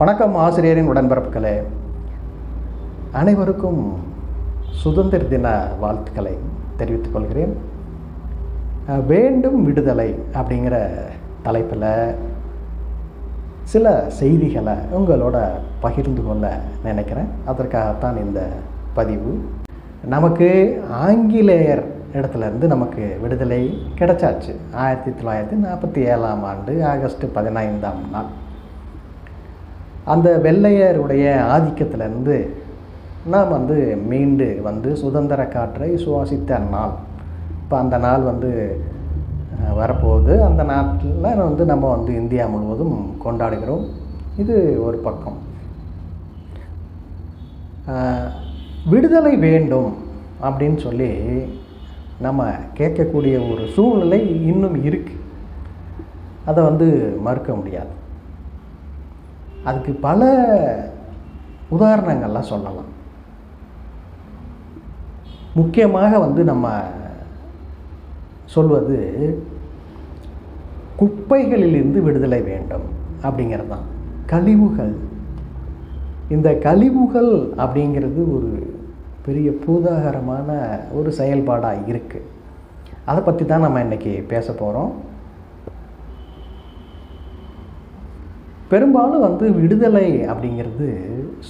வணக்கம் ஆசிரியரின் உடன்பிறப்புகளே. அனைவருக்கும் சுதந்திர தின வாழ்த்துக்களை தெரிவித்துக் கொள்கிறேன். வேண்டும் விடுதலை அப்படிங்கிற தலைப்பில் சில செய்திகளை உங்களோட பகிர்ந்து கொள்ள நினைக்கிறேன். அதற்காகத்தான் இந்த பதிவு. நமக்கு ஆங்கிலேயர் இடத்துல இருந்து நமக்கு விடுதலை கிடைச்சாச்சு. ஆயிரத்தி தொள்ளாயிரத்தி நாற்பத்தி ஏழாம் ஆண்டு ஆகஸ்ட் பதினைந்தாம் நாள். அந்த வெள்ளையருடைய ஆதிக்கத்திலிருந்து நாம் வந்து மீண்டு வந்து சுதந்திர காற்றை சுவாசித்த நாள். இப்போ அந்த நாள் வந்து வரப்போகுது. அந்த நாட்டில் வந்து நம்ம வந்து இந்தியா முழுவதும் கொண்டாடுகிறோம். இது ஒரு பக்கம். விடுதலை வேண்டும் அப்படின்னு சொல்லி நம்ம கேட்கக்கூடிய ஒரு சூழ்நிலை இன்னும் இருக்குது அதை வந்து மறுக்க முடியாது. அதுக்கு பல உதாரணங்கள்லாம் சொல்லலாம். முக்கியமாக வந்து நம்ம சொல்வது குப்பைகளிலிருந்து விடுதலை வேண்டும் அப்படிங்கிறது தான் கழிவுகள். இந்த கழிவுகள் அப்படிங்கிறது ஒரு பெரிய பூதாகரமான ஒரு செயல்பாடாக இருக்குது அதை பற்றி தான் நம்ம இன்றைக்கி பேச போகிறோம் பெரும்பாலும் வந்து விடுதலை அப்படிங்கிறது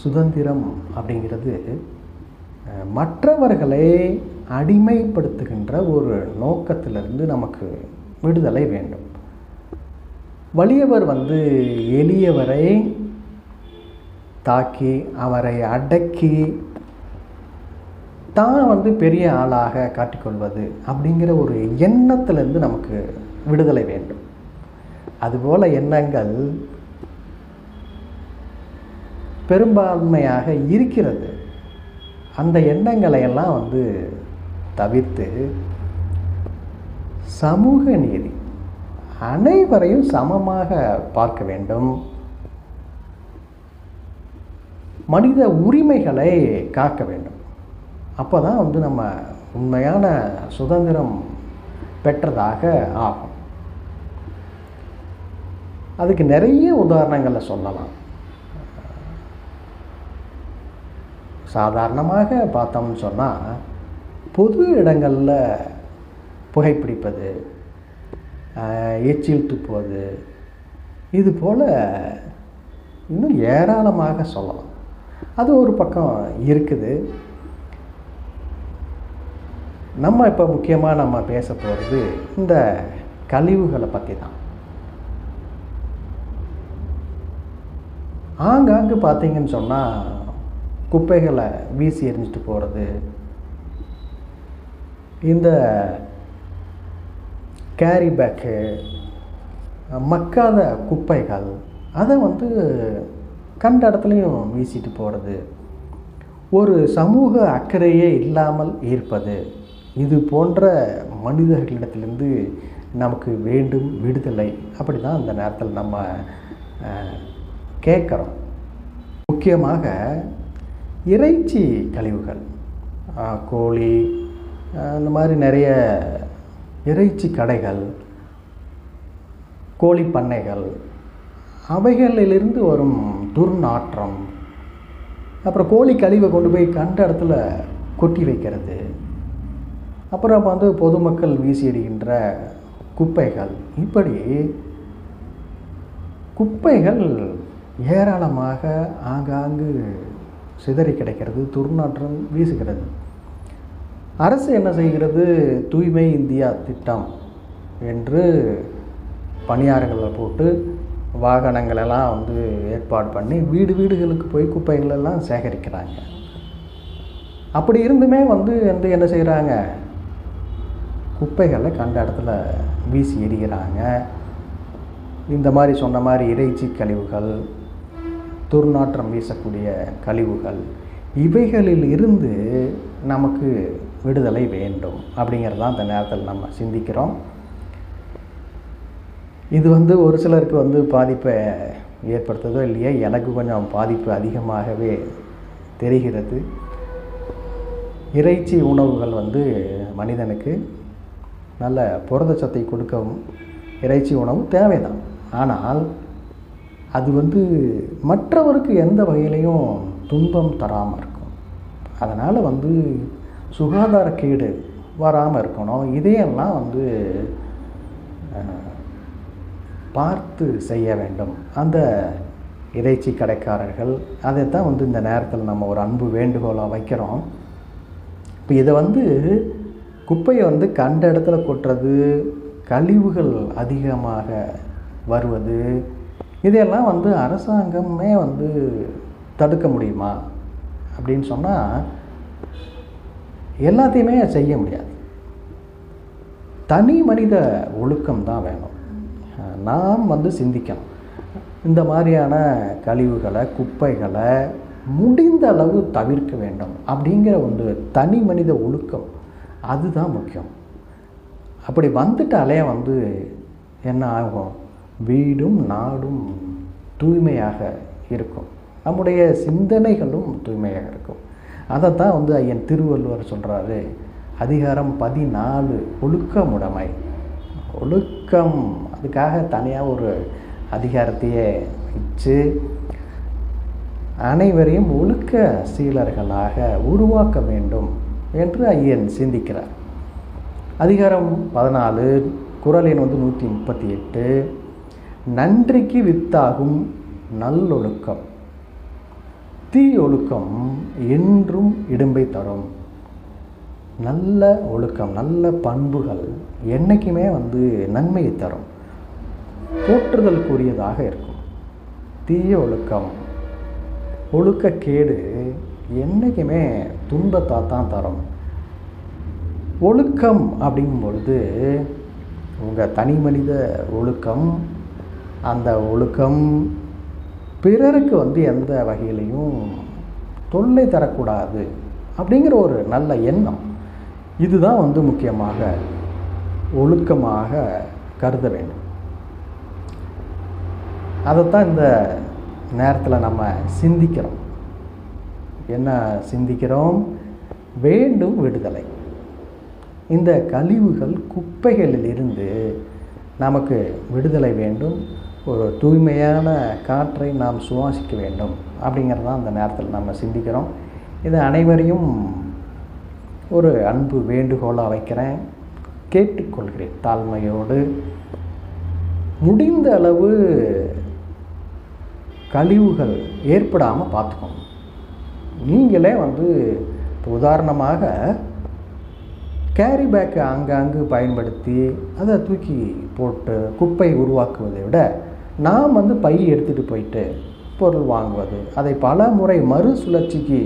சுதந்திரம் அப்படிங்கிறது மற்றவர்களை அடிமைப்படுத்துகின்ற ஒரு நோக்கத்திலிருந்து நமக்கு விடுதலை வேண்டும். வலியவர் வந்து எளியவரை தாக்கி அவரை அடக்கி தான் வந்து பெரிய ஆளாக காட்டிக்கொள்வது அப்படிங்கிற ஒரு எண்ணத்திலேருந்து நமக்கு விடுதலை வேண்டும். அதுபோல் எண்ணங்கள் பெரும்பான்மையாக இருக்கிறது. அந்த எண்ணங்களை எல்லாம் வந்து தவிர்த்து சமூக நீதி அனைவரையும் சமமாக பார்க்க வேண்டும். மனித உரிமைகளை காக்க வேண்டும். அப்போ தான் வந்து நம்ம உண்மையான சுதந்திரம் பெற்றதாக ஆகும். அதுக்கு நிறைய உதாரணங்களை சொல்லலாம். சாதாரணமாக பார்த்தோம்னு சொன்னால் பொது இடங்களில் புகைப்பிடிப்பது எச்சில் துப்புவது இது போல் இன்னும் ஏராளமாக சொல்லலாம். அது ஒரு பக்கம் இருக்குது. நம்ம இப்போ முக்கியமாக நம்ம பேச போகிறது இந்த கழிவுகளை பற்றி தான். ஆங்காங்கு பார்த்தீங்கன்னு சொன்னால் குப்பைகளை வீசி எறிஞ்சிட்டு போகிறது இந்த கேரி பேக்கு மக்காத குப்பைகள் அதை வந்து கண்ட இடத்துலையும் வீசிட்டு போகிறது ஒரு சமூக அக்கறையே இல்லாமல் இருப்பது. இது போன்ற மனிதர்களிடத்திலிருந்து நமக்கு வேண்டும் விடுதலை. அப்படி தான் அந்த நேரத்தில் நம்ம கேட்குறோம். முக்கியமாக இறைச்சி கழிவுகள். கோழி இந்த மாதிரி நிறைய இறைச்சி கடைகள் கோழி பண்ணைகள் அவைகளிலிருந்து வரும் துர்நாற்றம் அப்புறம் கோழி கழிவை கொண்டு போய் கண்ட இடத்துல கொட்டி வைக்கிறது. அப்புறம் வந்து பொதுமக்கள் வீசி குப்பைகள். இப்படி குப்பைகள் ஏராளமாக ஆங்காங்கு சிதறி கிடைக்கிறது துர்நாற்றம் வீசுகிறது. அரசு என்ன செய்கிறது? தூய்மை இந்தியா திட்டம் என்று பணியாரங்களை போட்டு வாகனங்களெல்லாம் வந்து ஏற்பாடு பண்ணி வீடு வீடுகளுக்கு போய் குப்பைகளெல்லாம் சேகரிக்கிறாங்க. அப்படி இருந்துமே வந்து வந்து என்ன செய்கிறாங்க குப்பைகளை கண்ட இடத்துல வீசி எறிகிறாங்க. இந்த மாதிரி சொன்ன மாதிரி இறைச்சி கழிவுகள் துர்நாற்றம் வீசக்கூடிய கழிவுகள் இவைகளில் இருந்து நமக்கு விடுதலை வேண்டும் அப்படிங்கிறது தான் அந்த நேரத்தில் நம்ம சிந்திக்கிறோம். இது வந்து ஒரு சிலருக்கு வந்து பாதிப்பை ஏற்படுத்துதோ இல்லையா எனக்கு கொஞ்சம் பாதிப்பு அதிகமாகவே தெரிகிறது. இறைச்சி உணவுகள் வந்து மனிதனுக்கு நல்ல புரதச்சத்தை கொடுக்கவும் இறைச்சி உணவு தேவைதான். ஆனால் அது வந்து மற்றவருக்கு எந்த வகையிலையும் துன்பம் தராமல் இருக்கும். அதனால் வந்து சுகாதாரக்கேடு வராமல் இருக்கணும். இதையெல்லாம் வந்து பார்த்து செய்ய வேண்டும். அந்த இறைச்சி கடைக்காரர்கள் அதைத்தான் வந்து இந்த நேரத்தில் நம்ம ஒரு அன்பு வேண்டுகோளாக வைக்கிறோம். இப்போ இதை வந்து குப்பையை வந்து கண்ட இடத்துல கொட்டுறது கழிவுகள் அதிகமாக வருவது இதையெல்லாம் வந்து அரசாங்கமே வந்து தடுக்க முடியுமா? அப்படின்னு சொன்னால் எல்லாத்தையுமே செய்ய முடியாது. தனி மனித ஒழுக்கம் தான் வேணும். நாம் வந்து சிந்திக்கணும். இந்த மாதிரியான கழிவுகளை குப்பைகளை முடிந்த அளவு தவிர்க்க வேண்டும். அப்படிங்கிற ஒரு தனி மனித ஒழுக்கம் அதுதான் முக்கியம். அப்படி வந்துட்டாலே வந்து என்ன ஆகும்? வீடும் நாடும் தூய்மையாக இருக்கும். நம்முடைய சிந்தனைகளும் தூய்மையாக இருக்கும். அதைத்தான் வந்து ஐயன் திருவள்ளுவர் சொல்கிறாரு அதிகாரம் பதினாலு ஒழுக்கமுடைமை ஒழுக்கம் அதுக்காக தனியாக ஒரு அதிகாரத்தையே வச்சு அனைவரையும் ஒழுக்க சீலர்களாக உருவாக்க வேண்டும் என்று ஐயன் சிந்திக்கிறார். அதிகாரம் பதினாலு குரலின் எண் வந்து நூற்றி முப்பத்தி எட்டு நன்றிக்கு வித்தாகும் நல்லொழுக்கம். தீயொழுக்கம் என்றும் இடும்பை தரும். நல்ல ஒழுக்கம் நல்ல பண்புகள் என்றைக்குமே வந்து நன்மையை தரும். போற்றுதலுக்குரியதாக இருக்கும். தீய ஒழுக்கம் ஒழுக்கக்கேடு என்றைக்குமே துன்பத்தை தான் தரும். ஒழுக்கம் அப்படிங்கும் பொழுது உங்கள் தனி மனித ஒழுக்கம் அந்த ஒழுக்கம் பிறருக்கு வந்து எந்த வகையிலையும் தொல்லை தரக்கூடாது அப்படிங்கிற ஒரு நல்ல எண்ணம். இதுதான் வந்து முக்கியமாக ஒழுக்கமாக கருத வேண்டும். அதைத்தான் இந்த நேரத்தில் நம்ம சிந்திக்கிறோம். என்ன சிந்திக்கிறோம்? வேண்டும் விடுதலை. இந்த கழிவுகள் குப்பைகளில் இருந்து நமக்கு விடுதலை வேண்டும். ஒரு தூய்மையான காற்றை நாம் சுவாசிக்க வேண்டும் அப்படிங்கிறது தான் அந்த நேரத்தில் நம்ம சிந்திக்கிறோம். இது அனைவரையும் ஒரு அன்பு வேண்டுகோளாக வைக்கிறேன். கேட்டுக்கொள்கிறேன் தாழ்மையோடு. முடிந்த அளவு கழிவுகள் ஏற்படாமல் பார்த்துக்கணும் நீங்களே வந்து இப்போ உதாரணமாக கேரி பேக்கை ஆங்காங்கு பயன்படுத்தி அதை தூக்கி போட்டு குப்பை உருவாக்குவதை விட நாம் வந்து பை எடுத்துகிட்டு போயிட்டு பொருள் வாங்குவது அதை பல முறை மறுசுழற்சிக்கு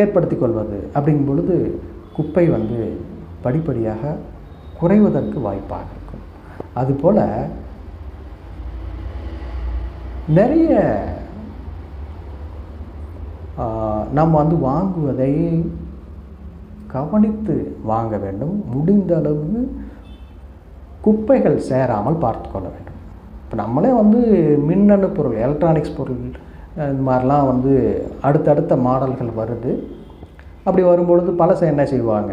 ஏற்படுத்தி கொள்வது அப்படிங்கும் பொழுது குப்பை வந்து படிப்படியாக குறைவதற்கு வாய்ப்பாக இருக்கும். அதுபோல் நிறைய நாம் நம்ம வந்து வாங்குவதை கவனித்து வாங்க வேண்டும். முடிந்த அளவு குப்பைகள் சேராமல் பார்த்து கொள்ள வேண்டும். இப்போ நம்மளே வந்து மின்னணு பொருள் எலக்ட்ரானிக்ஸ் பொருள் இந்த மாதிரிலாம் வந்து அடுத்தடுத்த மாடல்கள் வருது. அப்படி வரும்பொழுது பழசை என்ன செய்வாங்க?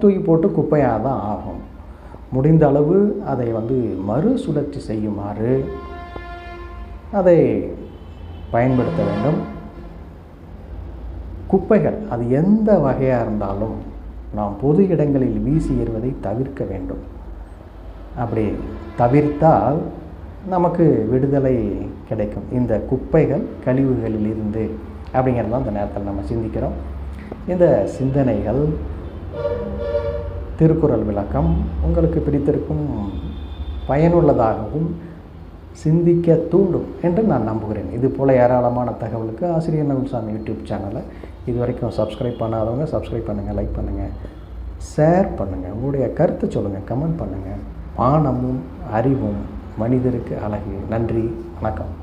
தூக்கி போட்டு குப்பையாக தான் ஆகும். முடிந்த அளவு அதை வந்து மறுசுழற்சி செய்யுமாறு அதை பயன்படுத்த வேண்டும். குப்பைகள் அது எந்த வகையாக இருந்தாலும் நாம் பொது இடங்களில் வீசி எறிவதை தவிர்க்க வேண்டும். அப்படி தவிர்த்தால் நமக்கு விடுதலை கிடைக்கும். இந்த குப்பைகள் கழிவுகளில் இருந்து அப்படிங்கிறது தான் இந்த நேரத்தில் நம்ம சிந்திக்கிறோம். இந்த சிந்தனைகள் திருக்குறள் விளக்கம் உங்களுக்கு பிடித்திருக்கும் பயனுள்ளதாகவும் சிந்திக்க தூண்டும் என்று நான் நம்புகிறேன். இது போல் ஏராளமான தகவலுக்கு ஆசிரியர் நகுல்சாமி யூடியூப் சேனலை இது வரைக்கும் சப்ஸ்கிரைப் பண்ணாதவங்க சப்ஸ்கிரைப் பண்ணுங்கள் லைக் பண்ணுங்கள் ஷேர் பண்ணுங்கள் உங்களுடைய கருத்தை சொல்லுங்கள் கமெண்ட் பண்ணுங்கள் மானமும் அறிவும் மனிதருக்கு அழகு நன்றி வணக்கம்.